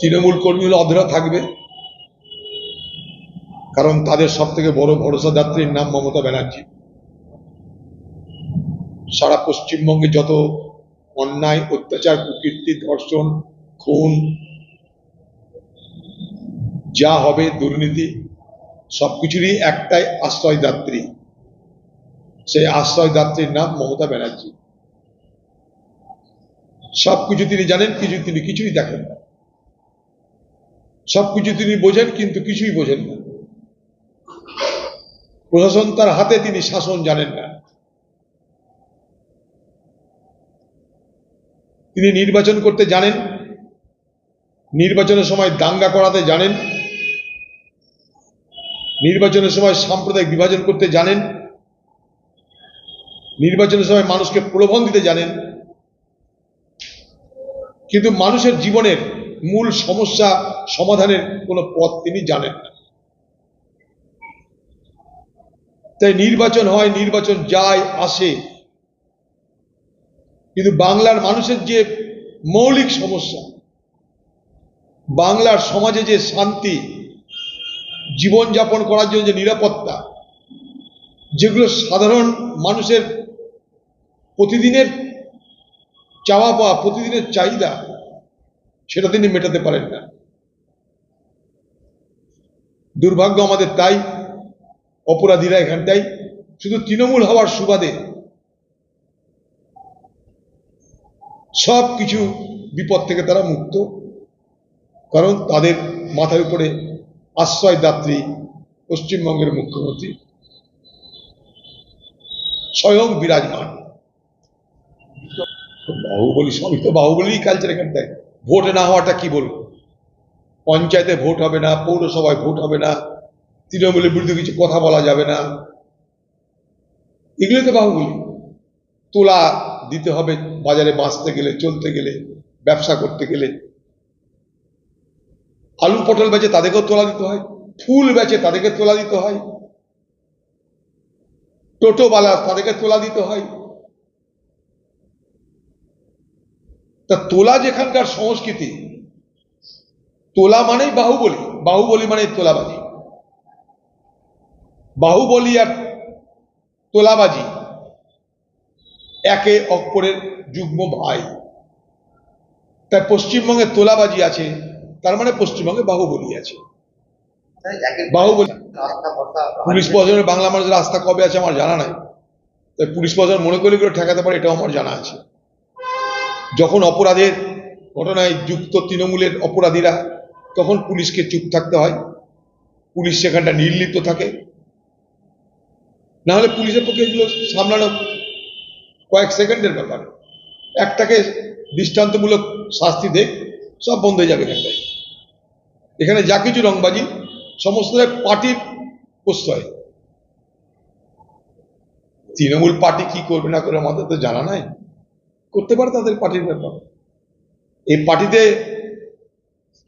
তৃণমূল কর্মীগুলো অধরা থাকবে। কারণ তাদের সব থেকে বড় ভরসা যাত্রীর নাম মমতা ব্যানার্জি। সারা পশ্চিমবঙ্গে যত অন্যায়, অত্যাচার, কুকীর্তি, ধর্ষণ, খুন, যা হবে, দুর্নীতি, সবকিছুরই একটাই আশ্রয় আশ্রয়দাত্রী। সেই আশ্রয় আশ্রয়দাত্রীর নাম মমতা ব্যানার্জি। সবকিছু তিনি জানেন, কিছু তিনি কিছুই দেখেন না। সবকিছু তিনি বোঝেন, কিন্তু কিছুই বোঝেন না। প্রশাসন তার হাতে তিনি শাসন জানেন না। তিনি নির্বাচন করতে জানেন, নির্বাচনের সময় দাঙ্গা করাতে জানেন, নির্বাচনের সময় সাম্প্রদায়িক বিভাজন করতে জানেন, নির্বাচনের সময় মানুষকে প্রলোভন দিতে জানেন। কিন্তু মানুষের জীবনের মূল সমস্যা সমাধানের কোনো পথ তিনি জানেন না। তাই নির্বাচন হয়, নির্বাচন যায়, আসে। কিন্তু বাংলার মানুষের যে মৌলিক সমস্যা, বাংলার সমাজে যে শান্তি, জীবনযাপন করার জন্য যে নিরাপত্তা, যেগুলো সাধারণ মানুষের প্রতিদিনের চাওয়া পাওয়া প্রতিদিনের চাহিদা সেটা তিনি মেটাতে পারেন না। দুর্ভাগ্য আমাদের তাই, অপরাধীরা এখানটাই, শুধু তৃণমূল হওয়ার সুবাদে সব কিছু বিপদ থেকে তারা মুক্ত, কারণ তাদের মাথার উপরে আশ্রয়দাত্রী পশ্চিমবঙ্গের মুখ্যমন্ত্রী। স্বয়ং বিরাজমান। বাহুবলী, সবই তো বাহুবলী কালচার এখানটায়। ভোট না হওয়াটা কি বলব? পঞ্চায়েতে ভোট হবে না, পৌরসভায় ভোট হবে না, তৃণমূলের বিরুদ্ধে কিছু কথা বলা যাবে না। এগুলো তো বাহুবলী। তোলা দিতে হবে, বাজারে বাঁচতে গেলে, চলতে গেলে, ব্যবসা করতে গেলে। আলু পটল বেচে তাদেরকেও তোলা দিতে হয়, ফুল বেচে তাদেরকে তোলা দিতে হয়। টোটোওয়ালা তাদেরকে তোলা দিতে হয়। তা তোলা যেখানকার সংস্কৃতি, তোলা মানেই বাহুবলী। বাহুবলী মানে তোলাবাজি। বাহুবলী আর তোলাবাজি একে অপরের যুগ্ম ভাই। তাই পশ্চিমবঙ্গে তোলাবাজি আছে, তার মানে পশ্চিমবঙ্গে বাহুবলী আছে। বাহুবলী পুলিশ প্রশাসনের বাংলা মানুষের রাস্তা কবে আছে আমার জানা নাই। তাই পুলিশ প্রশাসন মনে করলে করে ঠেকাতে পারে, এটাও আমার জানা আছে। যখন অপরাধের ঘটনায় যুক্ত তৃণমূলের অপরাধীরা, তখন পুলিশকে চুপ থাকতে হয়। পুলিশ সেখানটা নির্লিপ্ত থাকে। না হলে পুলিশের পক্ষে এগুলো সামলানো কয়েক সেকেন্ডের ব্যাপার। একটাকে দৃষ্টান্তমূলক শাস্তি দেখ, সব বন্ধ হয়ে যাবে এখানটায়। এখানে যা কিছু রংবাজি, সমস্ত পার্টির প্রশ্রয় তৃণমূল পার্টি কি করবে না করে আমাদের তো জানা নাই। করতে পারে তাদের পার্টির ব্যাপার। এই পার্টিতে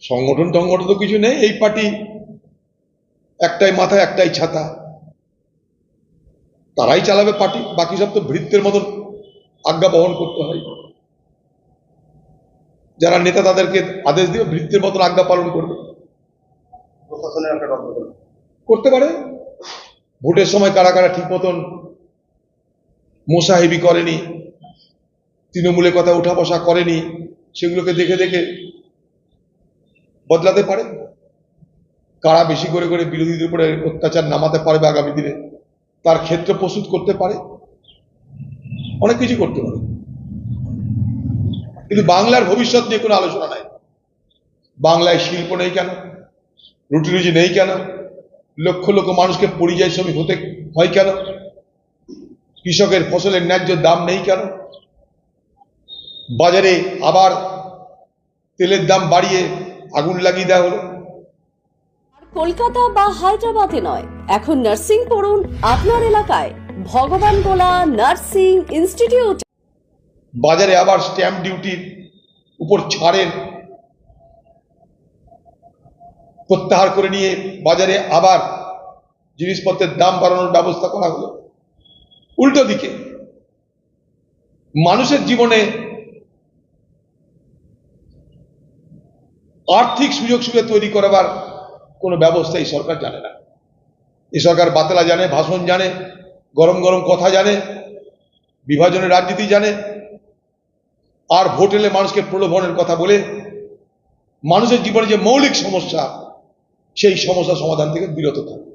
সংগঠন টংগঠন তো কিছু নেই এই পার্টি একটাই মাথা একটাই ছাতা। তারাই চালাবে পার্টি বাকি সব তো ভৃত্যের মতন আজ্ঞা বহন করতে হয়। যারা নেতা তাদেরকে আদেশ দিয়ে ভৃত্যের মতন আজ্ঞা পালন করবে। করতে পারে। ভোটের সময় কারা কারা ঠিক মতন মোসাহেবি করেনি তৃণমূলের কথা উঠা বসা করেনি, সেগুলোকে দেখে দেখে বদলাতে পারে? কারা বেশি করে করে বিরোধীদের উপরে অত্যাচার নামাতে পারবে আগামী দিনে? তার ক্ষেত্র প্রস্তুত করতে পারে? অনেক কিছু করতে পারে। কিন্তু বাংলার ভবিষ্যৎ নিয়ে কোনো আলোচনা নাই। বাংলায় শিল্প নেই কেন? রুটি রুজি নেই কেন? লক্ষ লক্ষ মানুষকে পরিযায়ী শ্রমিক হতে হয় কেন? কৃষকের ফসলের ন্যায্য দাম নেই কেন? বাজারে আবার তেলের দাম বাড়িয়ে আগুন লাগিয়ে দেওয়া হলো। কলকাতা বা হায়দ্রাবাদে নয় এখন নার্সিং পড়ুন আপনার এলাকায়। ভগবান গোলা নার্সিং ইনস্টিটিউট। বাজারে আবার স্ট্যাম্প ডিউটির উপর ছাড়ের প্রত্যাহার করে নিয়ে বাজারে আবার জিনিসপত্রের দাম বাড়ানোর ব্যবস্থা করা হলো। উল্টো দিকে মানুষের জীবনে আর্থিক সুযোগ সুবিধা তৈরি করাবার কোনো ব্যবস্থা এই সরকার জানে না। এই সরকার বাতলা জানে, ভাষণ জানে, গরম গরম কথা জানে, বিভাজনের রাজনীতি জানে, আর ভোট এলে মানুষকে প্রলোভনের কথা বলে, মানুষের জীবনে যে মৌলিক সমস্যা, সেই সমস্যা সমাধান থেকে বিরত থাকে।